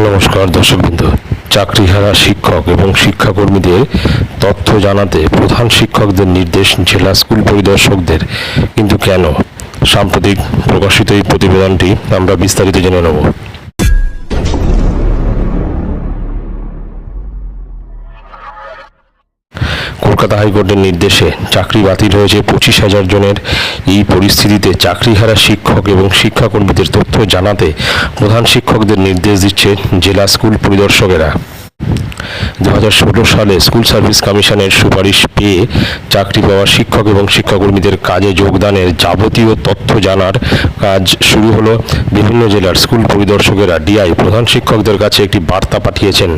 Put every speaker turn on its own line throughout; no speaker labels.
নমস্কার, দর্শকবৃন্দ। চাকরিহারা শিক্ষক এবং শিক্ষাকর্মীদের তথ্য জানাতে প্রধান শিক্ষকদের নির্দেশ জেলা স্কুল পরিদর্শকদের। কিন্তু কেন? সাম্প্রতিক প্রকাশিত এই প্রতিবেদনটি আমরা বিস্তারিত জেনে নেব। কলকাতা হাইকোর্টের নির্দেশে চাকরি বাতিল হয়েছে পঁচিশ হাজার জনের। এই পরিস্থিতিতে চাকরি চাকরিহারা শিক্ষক এবং শিক্ষাকর্মীদের তথ্য জানাতে প্রধান শিক্ষকদের নির্দেশ দিচ্ছে জেলা স্কুল পরিদর্শকেরা। দু হাজার ষোলো সালে স্কুল সার্ভিস কমিশনের সুপারিশ পেয়ে চাকরি পাওয়া শিক্ষক এবং শিক্ষাকর্মীদের কাজে যোগদানের যাবতীয় তথ্য জানার কাজ শুরু হলো। বিভিন্ন জেলার স্কুল পরিদর্শকেরা ডিআই প্রধান শিক্ষকদের কাছে একটি বার্তা পাঠিয়েছেন।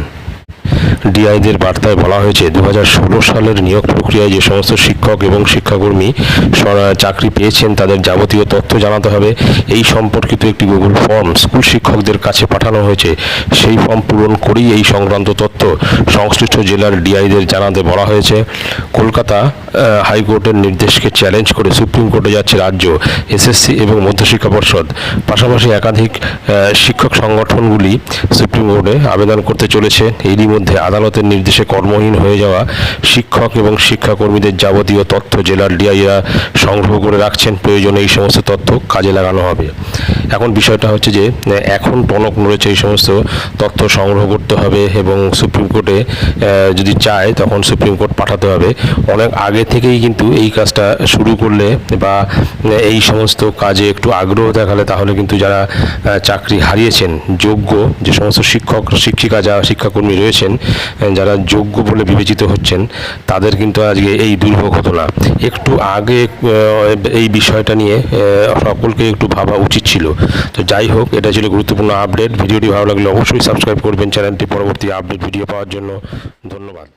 ডিআইদের বার্তায় বলা হয়েছে দু হাজার ষোলো সালের নিয়োগ প্রক্রিয়ায় যে সমস্ত শিক্ষক এবং শিক্ষাকর্মী চাকরি পেয়েছেন, তাদের যাবতীয় তথ্য জানাতে হবে। এই সম্পর্কিত একটি গুগল ফর্ম স্কুল শিক্ষকদের কাছে পাঠানো হয়েছে। সেই ফর্ম পূরণ করেই এই সংক্রান্ত তথ্য সংশ্লিষ্ট জেলার ডিআইদের জানাতে বলা হয়েছে। কলকাতা হাইকোর্টের নির্দেশকে চ্যালেঞ্জ করে সুপ্রিম কোর্টে যাচ্ছে রাজ্য এসএসসি এবং মধ্যশিক্ষা পর্ষদ। পাশাপাশি একাধিক শিক্ষক সংগঠনগুলি সুপ্রিম কোর্টে আবেদন করতে চলেছে। এরই মধ্যে আদালতের নির্দেশে কর্মহীন হয়ে যাওয়া শিক্ষক এবং শিক্ষাকর্মীদের যাবতীয় তথ্য জেলার ডিআইরা সংগ্রহ করে রাখছেন। প্রয়োজনে এই সমস্ত তথ্য কাজে লাগানো হবে। এখন বিষয়টা হচ্ছে যে এখন টনক নড়েছে এই সমস্ত তথ্য সংগ্রহ করতে হবে এবং সুপ্রিম কোর্টে যদি চায় তখন সুপ্রিম কোর্ট পাঠাতে হবে। অনেক আগে থেকেই কিন্তু এই কাজটা শুরু করলে বা এই সমস্ত কাজে একটু আগ্রহ দেখালে তাহলে কিন্তু যারা চাকরি হারিয়েছেন, যোগ্য যে সমস্ত শিক্ষক, শিক্ষিকা যারা শিক্ষাকর্মী রয়েছেন যারা যোগ্য বলে বিবেচিত হচ্ছেন, তাদের কিন্তু আজকে এই দুর্ভোগ হতো না একটু আগে এই বিষয়টা নিয়ে সকলকে একটু ভাবা উচিত ছিল। তো যাই হোক, এটা ছিল গুরুত্বপূর্ণ আপডেট। ভিডিওটি ভালো লাগলে অবশ্যই সাবস্ক্রাইব করবেন। চ্যানেলটি পরবর্তী আপডেট ভিডিও পাওয়ার জন্য ধন্যবাদ।